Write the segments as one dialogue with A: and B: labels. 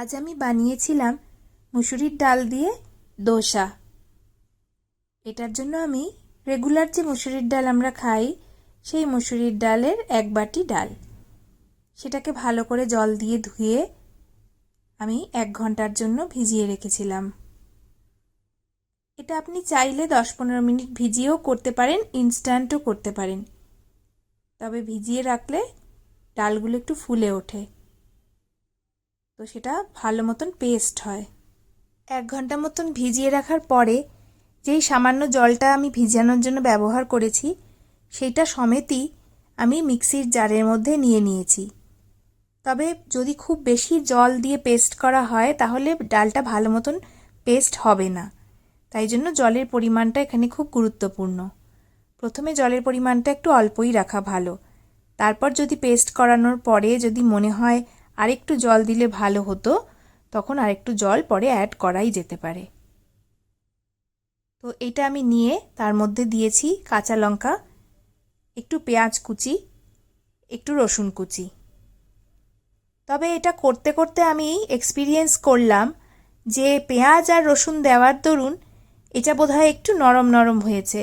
A: আজ আমি বানিয়েছিলাম মুসুরির ডাল দিয়ে দোসা। এটার জন্য আমি রেগুলার যে মুসুরির ডাল আমরা খাই, সেই মুসুরির ডালের এক বাটি ডাল। সেটাকে ভালো করে জল দিয়ে ধুয়ে আমি এক ঘণ্টার জন্য ভিজিয়ে রেখেছিলাম। এটা আপনি চাইলে দশ পনেরো মিনিট ভিজিয়েও করতে পারেন, ইনস্ট্যান্টও করতে পারেন। তবে ভিজিয়ে রাখলে ডালগুলো একটু ফুলে ওঠে। তো সেটা ভালো মতন পেস্ট হয়। এক ঘণ্টা মতন ভিজিয়ে রাখার পরে যেই সামান্য জলটা আমি ভিজানোর জন্য ব্যবহার করেছি, সেইটা সমেতই আমি মিক্সির জারের মধ্যে নিয়ে নিয়েছি। তবে যদি খুব বেশি জল দিয়ে পেস্ট করা হয়, তাহলে ডালটা ভালো মতন পেস্ট হবে না। তাই জন্য জলের পরিমাণটা এখানে খুব গুরুত্বপূর্ণ। প্রথমে জলের পরিমাণটা একটু অল্পই রাখা ভালো। তারপর যদি পেস্ট করানোর পরে যদি মনে হয় আরেকটু জল দিলে ভালো হতো, তখন আরেকটু জল পরে অ্যাড করাই যেতে পারে। তো এটা আমি নিয়ে তার মধ্যে দিয়েছি কাঁচা লঙ্কা, একটু পেঁয়াজ কুচি, একটু রসুন কুচি। তবে এটা করতে করতে আমি এক্সপিরিয়েন্স করলাম যে পেঁয়াজ আর রসুন দেওয়ার দরুন এটা বোধহয় একটু নরম নরম হয়েছে।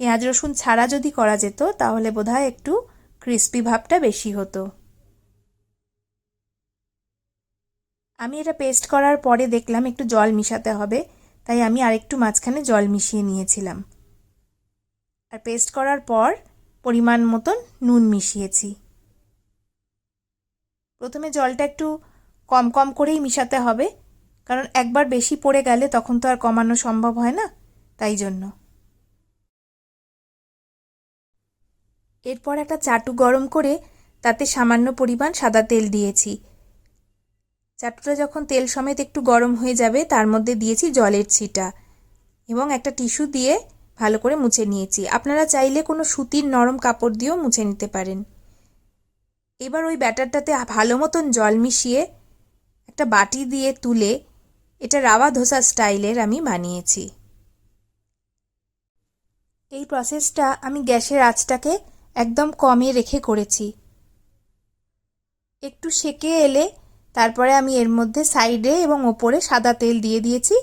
A: পেঁয়াজ রসুন ছাড়া যদি করা যেত, তাহলে বোধহয় একটু ক্রিস্পি ভাবটা বেশি হতো। আমি এটা পেস্ট করার পরে দেখলাম একটু জল মিশাতে হবে, তাই আমি আরেকটু মাঝখানে জল মিশিয়ে নিয়েছিলাম। আর পেস্ট করার পর পরিমাণ মতন নুন মিশিয়েছি। প্রথমে জলটা একটু কম কম করেই মিশাতে হবে, কারণ একবার বেশি পড়ে গেলে তখন তো আর কমানো সম্ভব হয় না, তাই জন্য। এরপর একটা চাটু গরম করে তাতে সামান্য পরিমাণ সাদা তেল দিয়েছি। চাটুটা যখন তেল সমেত একটু গরম হয়ে যাবে, তার মধ্যে দিয়েছি জলের ছিটা এবং একটা টিস্যু দিয়ে ভালো করে মুছে নিয়েছি। আপনারা চাইলে কোনো সুতির নরম কাপড় দিয়েও মুছে নিতে পারেন। এবার ওই ব্যাটারটাতে ভালো মতন জল মিশিয়ে একটা বাটি দিয়ে তুলে এটা রাওয়া ধোসা স্টাইলের আমি বানিয়েছি। এই প্রসেসটা আমি গ্যাসের আঁচটাকে একদম কমে রেখে করেছি। একটু সেকে এলে তারপরে আমি এর মধ্যে সাইডে এবং ওপরে সাদা তেল দিয়ে দিয়েছি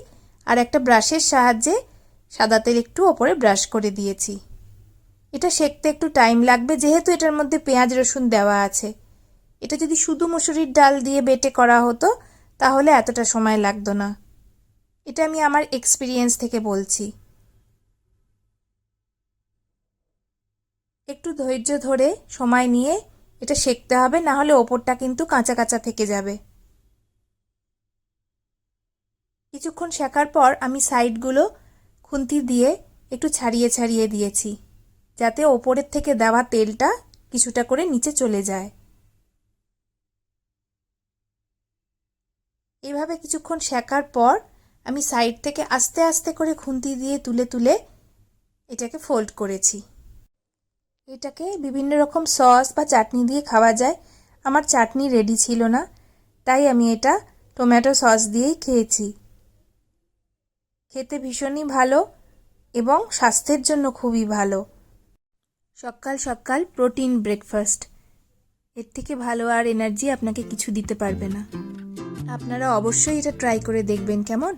A: আর একটা ব্রাশের সাহায্যে সাদা তেল একটু ওপরে ব্রাশ করে দিয়েছি। এটা সেকতে একটু টাইম লাগবে, যেহেতু এটার মধ্যে পেঁয়াজ রসুন দেওয়া আছে। এটা যদি শুধু মুসুরির ডাল দিয়ে বেটে করা হতো, তাহলে এতটা সময় লাগতো না। এটা আমি আমার এক্সপিরিয়েন্স থেকে বলছি। একটু ধৈর্য ধরে সময় নিয়ে এটা সেকতে হবে, না হলে ওপরটা কিন্তু কাঁচা কাঁচা থেকে যাবে। কিছুক্ষণ শেখার পর আমি সাইডগুলো খুন্তি দিয়ে একটু ছাড়িয়ে ছাড়িয়ে দিয়েছি, যাতে ওপরের থেকে দেওয়া তেলটা কিছুটা করে নিচে চলে যায়। এভাবে কিছুক্ষণ শেখার পর আমি সাইড থেকে আস্তে আস্তে করে খুন্তি দিয়ে তুলে তুলে এটাকে ফোল্ড করেছি। এটাকে বিভিন্ন রকম সস বা চাটনি দিয়ে খাওয়া যায়। আমার চাটনি রেডি ছিল না, তাই আমি এটা টমেটো সস দিয়েই খেয়েছি। খেতে ভীষণই ভালো এবং স্বাস্থ্যের জন্য খুবই ভালো। সকাল সকাল প্রোটিন ব্রেকফাস্ট এর থেকে ভালো আর এনার্জি আপনাকে কিছু দিতে পারবে না। আপনারা অবশ্যই এটা ট্রাই করে দেখবেন কেমন?